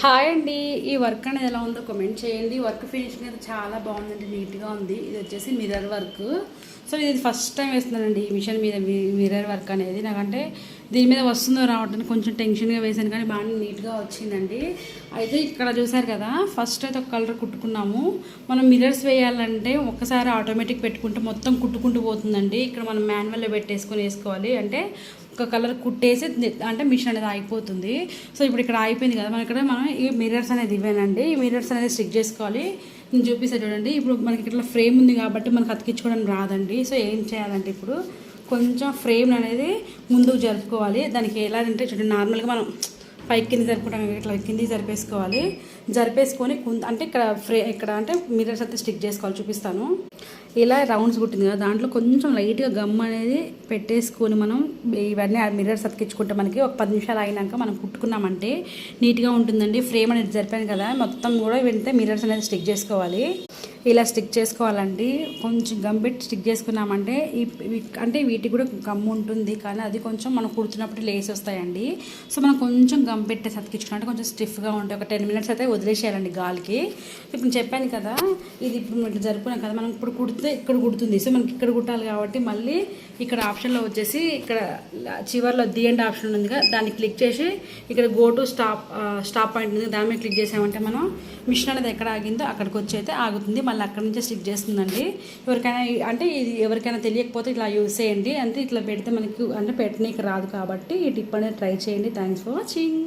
Hi అండి. ఈ work అనేది ఎలా ఉందో కమెంట్ చేయండి. వర్క్ ఫినిషింగ్ అయితే చాలా బాగుందండి. నీట్గా ఉంది. ఇది వచ్చేసి మిర్రర్ వర్క్ సో ఇది ఫస్ట్ టైం వేస్తున్నానండి ఈ మిషన్ మీద మిర్రర్ వర్క్ అనేది. నాకంటే దీని మీద వస్తుందో రావటం కొంచెం టెన్షన్గా వేసాను కానీ బాగా నీట్గా వచ్చిందండి. అయితే ఇక్కడ చూసారు కదా ఫస్ట్ అయితే ఒక కలర్ కుట్టుకున్నాము. మనం మిర్రర్స్ వేయాలంటే ఒక్కసారి ఆటోమేటిక్ పెట్టుకుంటే మొత్తం కుట్టుకుంటూ పోతుందండి. ఇక్కడ మనం మాన్యువల్లో పెట్టేసుకొని వేసుకోవాలి. అంటే ఒక కలర్ కుట్టేసి అంటే మిషన్ అనేది ఆగిపోతుంది. సో ఇప్పుడు ఇక్కడ ఆగిపోయింది కదా మన ఇక్కడ మనం ఈ మిర్రర్స్ అనేది ఇవ్వానండి. ఈ మిర్రర్స్ అనేది స్టిక్ చేసుకోవాలి. నేను చూపిస్తాను చూడండి. ఇప్పుడు మనకి ఇట్లా ఫ్రేమ్ ఉంది కాబట్టి మనకు అతికించుకోవడం రాదండి. సో ఏం చేయాలంటే ఇప్పుడు కొంచెం ఫ్రేమ్ అనేది ముందుకు జరుపుకోవాలి. దానికి ఎలా అంటే చూడండి నార్మల్గా మనం పైకి కింద జరుపుకుంటాం ఇట్లా కిందికి జరిపేసుకోవాలి. జరిపేసుకొని కుంద అంటే ఇక్కడ ఫ్రే ఇక్కడ అంటే మిర్రర్స్ అయితే స్టిక్ చేసుకోవాలి చూపిస్తాను. ఇలా రౌండ్స్ కుట్టింది కదా దాంట్లో కొంచెం లైట్గా గమ్ అనేది పెట్టేసుకొని మనం ఇవన్నీ ఆ మిర్రర్స్ అతికించుకుంటే మనకి ఒక పది నిమిషాలు అయినాక మనం కుట్టుకున్నామంటే నీట్గా ఉంటుందండి. ఫ్రేమ్ అనేది జరిపాను కదా మొత్తం కూడా వెంటనే మిర్రర్స్ అనేది స్టిక్ చేసుకోవాలి. ఇలా స్టిక్ చేసుకోవాలండి. కొంచెం గమ్బెట్టి స్టిక్ చేసుకున్నామంటే అంటే వీటికి కూడా గమ్ము ఉంటుంది కానీ అది కొంచెం మనం కుడుతున్నప్పుడు లేసి వస్తాయండి. సో మనం కొంచెం గమ్ సతికించుకున్నట్టు కొంచెం స్టిఫ్గా ఉంటాయి ఒక టెన్ మినిట్స్ అయితే వదిలేసేయాలండి గాలికి. ఇప్పుడు చెప్పాను కదా ఇది ఇప్పుడు ఇట్లా జరుపుకున్నాం కదా మనం ఇప్పుడు కుడితే ఇక్కడ కుడుతుంది. సో మనకి ఇక్కడ కుట్టాలి కాబట్టి మళ్ళీ ఇక్కడ ఆప్షన్లో వచ్చేసి ఇక్కడ చివర్లో ది అండ్ ఆప్షన్ ఉంది కదా దాన్ని క్లిక్ చేసి ఇక్కడ go to stop stop point ఉంది దాని మీద క్లిక్ చేసామంటే మనం మిషన్ అనేది ఎక్కడ ఆగిందో అక్కడికి వచ్చి అయితే ఆగుతుంది. మళ్ళీ అక్కడ నుంచే స్టిక్ చేస్తుందండి. ఎవరికైనా అంటే ఇది ఎవరికైనా తెలియకపోతే ఇట్లా యూస్ చేయండి. అంటే ఇట్లా పెడితే మనకి అంటే పెట్టనీకి రాదు కాబట్టి ఈ టిప్ అనేది ట్రై చేయండి. Thanks for watching